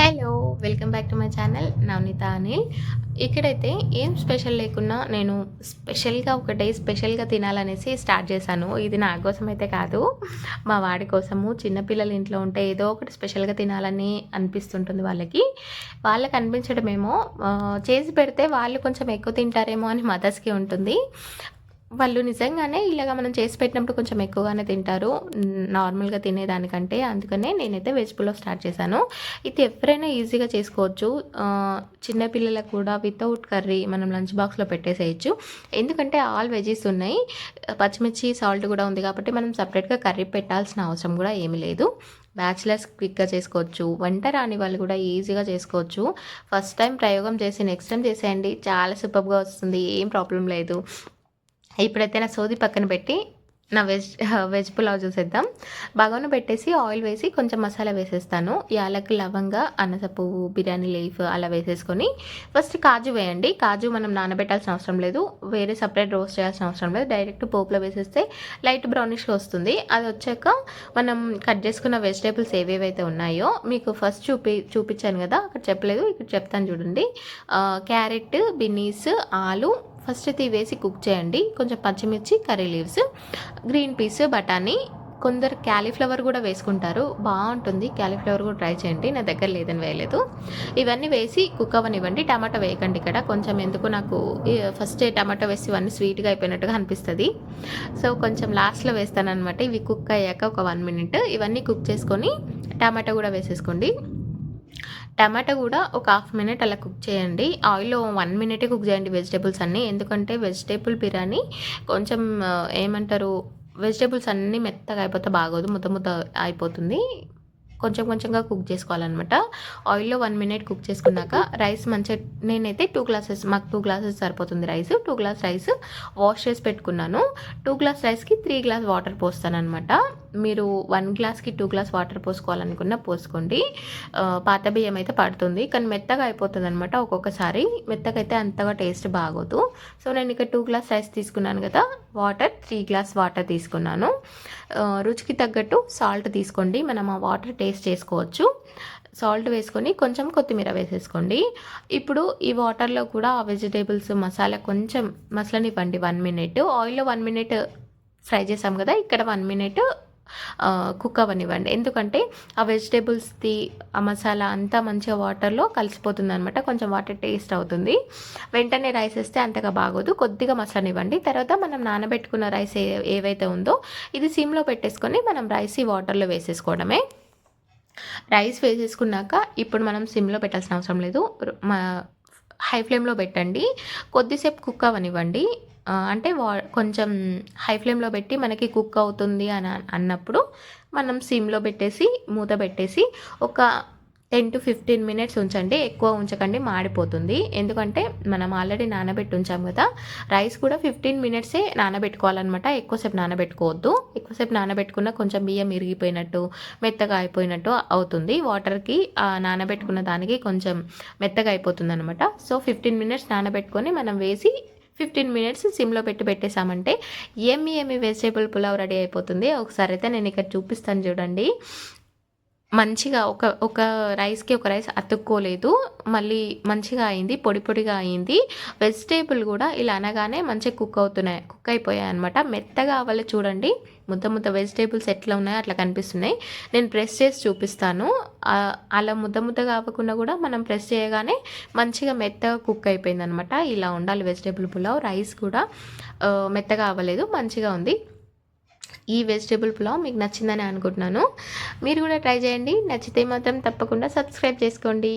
Hello welcome back to my channel. Navaneetha Anil. ఇక్కడైతే ఏం special లేకున్నా నేను స్పెషల్గా ఒక డే స్పెషల్గా తినాలనేసి స్టార్ట్ చేశాను. ఇది నా కోసం అయితే కాదు. మా వాడి కోసము చిన్నపిల్లలు ఇంట్లో ఉంటే ఏదో ఒకటి స్పెషల్గా తినాలని అనిపిస్తుంటుంది వాళ్ళకి. వాళ్ళకి అనిపించడమేమో చేసి పెడితే వాళ్ళు కొంచెం ఎక్కువ తింటారేమో అని మదర్స్కి ఉంటుంది. వాళ్ళు నిజంగానే ఇలాగ మనం చేసి పెట్టినప్పుడు కొంచెం ఎక్కువగానే తింటారు. నార్మల్గా తినేదానికంటే అందుకనే నేనైతే వెజ్ పులావ్ స్టార్ట్ చేశాను. ఇది ఎవరైనా ఈజీగా చేసుకోవచ్చు. చిన్నపిల్లలకు కూడా వితౌట్ కర్రీ మనం లంచ్ బాక్స్లో పెట్టేసేయచ్చు. ఎందుకంటే ఆల్ వెజెస్ ఉన్నాయి. పచ్చిమిర్చి సాల్ట్ కూడా ఉంది కాబట్టి మనం సపరేట్గా కర్రీ పెట్టాల్సిన అవసరం కూడా ఏమీ లేదు. బ్యాచిలర్స్ క్విక్గా చేసుకోవచ్చు. వంట రాని వాళ్ళు కూడా ఈజీగా చేసుకోవచ్చు. ఫస్ట్ టైం ప్రయోగం చేసి నెక్స్ట్ టైం చేసేయండి. చాలా సూపర్గా వస్తుంది. ఏం ప్రాబ్లం లేదు. ఇప్పుడైతే నా సోది పక్కన పెట్టి నా వెజ్ వెజ్ పులావ్ చూసేద్దాం. బాగానే పెట్టేసి ఆయిల్ వేసి కొంచెం మసాలా వేసేస్తాను. యాలకు లవంగ అన్నస పువ్వు బిర్యానీ లీఫ్ అలా వేసేసుకొని ఫస్ట్ కాజు వేయండి. కాజు మనం నానబెట్టాల్సిన అవసరం లేదు. వేరే సపరేట్ రోస్ట్ చేయాల్సిన అవసరం లేదు. డైరెక్ట్ పోపులో వేసేస్తే లైట్ బ్రౌనిష్గా వస్తుంది. అది వచ్చాక మనం కట్ చేసుకున్న వెజిటేబుల్స్ ఏవేవైతే ఉన్నాయో మీకు ఫస్ట్ చూపి చూపించాను కదా అక్కడ చెప్పలేదు. ఇక్కడ చెప్తాను చూడండి. క్యారెట్ బిన్నీస్ ఆలు ఫస్ట్ అయితే ఇవి వేసి కుక్ చేయండి. కొంచెం పచ్చిమిర్చి కర్రీ లీవ్స్ గ్రీన్ పీస్ బఠానీ కొందరు క్యాలీఫ్లవర్ కూడా వేసుకుంటారు. బాగుంటుంది. క్యాలీఫ్లవర్ కూడా ట్రై చేయండి. నా దగ్గర లేదని వేయలేదు. ఇవన్నీ వేసి కుక్ అవ్వనివ్వండి. టమాటా వేయకండి ఇక్కడ. కొంచెం ఎందుకు నాకు ఫస్ట్ టమాటా వేసి ఇవన్నీ స్వీట్గా అయిపోయినట్టుగా అనిపిస్తుంది. సో కొంచెం లాస్ట్లో వేస్తాను అనమాట ఇవి కుక్ అయ్యాక ఒక వన్ మినిట్ ఇవన్నీ కుక్ చేసుకొని టమాటా కూడా వేసేసుకోండి. టమాటా కూడా ఒక హాఫ్ మినిట్ అలా కుక్ చేయండి. ఆయిల్లో వన్ మినిటే కుక్ చేయండి వెజిటేబుల్స్ అన్నీ. ఎందుకంటే వెజిటేబుల్ బిర్యానీ కొంచెం ఏమంటారు వెజిటేబుల్స్ అన్నీ మెత్తగా అయిపోతే బాగోదు. ముద్ద ముద్ద అయిపోతుంది. కొంచెం కొంచెంగా కుక్ చేసుకోవాలన్నమాట. ఆయిల్లో వన్ మినిట్ కుక్ చేసుకున్నాక రైస్ మంచిగా నేనైతే టూ గ్లాసెస్ మాకు టూ గ్లాసెస్ సరిపోతుంది rice. Two glass rice wash చేసి పెట్టుకున్నాను. టూ గ్లాస్ రైస్కి త్రీ గ్లాస్ వాటర్ పోస్తాను అనమాట మీరు వన్ గ్లాస్కి టూ గ్లాస్ వాటర్ పోసుకోవాలనుకున్నా పోసుకోండి. పాత బియ్యం అయితే పడుతుంది. కానీ మెత్తగా అయిపోతుంది అనమాట ఒక్కొక్కసారి. మెత్తగా అయితే అంతగా టేస్ట్ బాగోదు. సో నేను ఇక్కడ టూ గ్లాస్ రైస్ తీసుకున్నాను కదా. వాటర్ త్రీ గ్లాస్ వాటర్ తీసుకున్నాను. రుచికి తగ్గట్టు సాల్ట్ తీసుకోండి. మనం ఆ వాటర్ టేస్ట్ చేసుకోవచ్చు. సాల్ట్ వేసుకొని కొంచెం కొత్తిమీర వేసేసుకోండి. ఇప్పుడు ఈ వాటర్లో కూడా ఆ వెజిటేబుల్స్ మసాలా కొంచెం మసలనివ్వండి. వన్ మినిట్ ఆయిల్లో వన్ మినిట్ ఫ్రై చేసాం కదా. ఇక్కడ వన్ మినిట్ కుక్ అవ్వనివ్వండి ఎందుకంటే ఆ వెజిటేబుల్స్ది ఆ మసాలా అంతా మంచిగా వాటర్లో కలిసిపోతుంది అనమాట కొంచెం వాటర్ టేస్ట్ అవుతుంది. వెంటనే రైస్ వేస్తే అంతగా బాగోదు. కొద్దిగా మసలనివ్వండి. తర్వాత మనం నానబెట్టుకున్న రైస్ ఏ ఏవైతే ఉందో ఇది సిమ్లో పెట్టేసుకొని మనం రైస్ ఈ వాటర్లో వేసేసుకోవడమే. రైస్ వేసేసుకున్నాక ఇప్పుడు మనం సిమ్లో పెట్టాల్సిన అవసరం లేదు. మా హై ఫ్లేమ్లో పెట్టండి. కొద్దిసేపు కుక్ అవనివ్వండి. అంటే వా కొంచెం హై ఫ్లేమ్లో పెట్టి మనకి కుక్ అవుతుంది అని అన్నప్పుడు మనం సిమ్లో పెట్టేసి మూత పెట్టేసి ఒక టెన్ టు ఫిఫ్టీన్ మినిట్స్ ఉంచండి ఎక్కువ ఉంచకండి మాడిపోతుంది. ఎందుకంటే మనం ఆల్రెడీ నానబెట్టి ఉంచాం కదా రైస్ కూడా ఫిఫ్టీన్ మినిట్సే నానబెట్టుకోవాలన్నమాట. ఎక్కువసేపు నానబెట్టుకోవద్దు. ఎక్కువసేపు నానబెట్టుకున్న కొంచెం బియ్యం ఇరిగిపోయినట్టు మెత్తగా అయిపోయినట్టు అవుతుంది. వాటర్కి నానబెట్టుకున్న దానికి కొంచెం మెత్తగా అయిపోతుంది అనమాట సో ఫిఫ్టీన్ మినిట్స్ నానబెట్టుకొని మనం వేసి ఫిఫ్టీన్ మినిట్స్ సిమ్లో పెట్టి పెట్టేసామంటే ఏమి ఏమి వెజిటేబుల్ పులావ్ రెడీ అయిపోతుంది? ఒకసారి అయితే నేను ఇక్కడ చూపిస్తాను చూడండి. మంచిగా ఒక ఒక రైస్కి ఒక రైస్ అతుక్కోలేదు. మళ్ళీ మంచిగా అయింది పొడి పొడిగా అయింది. వెజిటేబుల్ కూడా ఇలా అనగానే మంచిగా కుక్ అవుతున్నాయి కుక్ అయిపోయాయి అనమాట మెత్తగా అవ్వాలి చూడండి. ముద్ద ముద్ద వెజిటేబుల్స్ ఎట్లా ఉన్నాయో అట్లా కనిపిస్తున్నాయి. నేను ప్రెస్ చేసి చూపిస్తాను. అలా ముద్ద ముద్దగా అవ్వకుండా కూడా మనం ప్రెస్ చేయగానే మంచిగా మెత్తగా కుక్ అయిపోయింది అనమాట ఇలా ఉండాలి వెజిటేబుల్ పులావ్. రైస్ కూడా మెత్తగా అవ్వలేదు మంచిగా ఉంది. ఈ వెజిటేబుల్ పులావ్ మీకు నచ్చిందని అనుకుంటున్నాను. మీరు కూడా ట్రై చేయండి. నచ్చితే మాత్రం తప్పకుండా సబ్స్క్రైబ్ చేసుకోండి.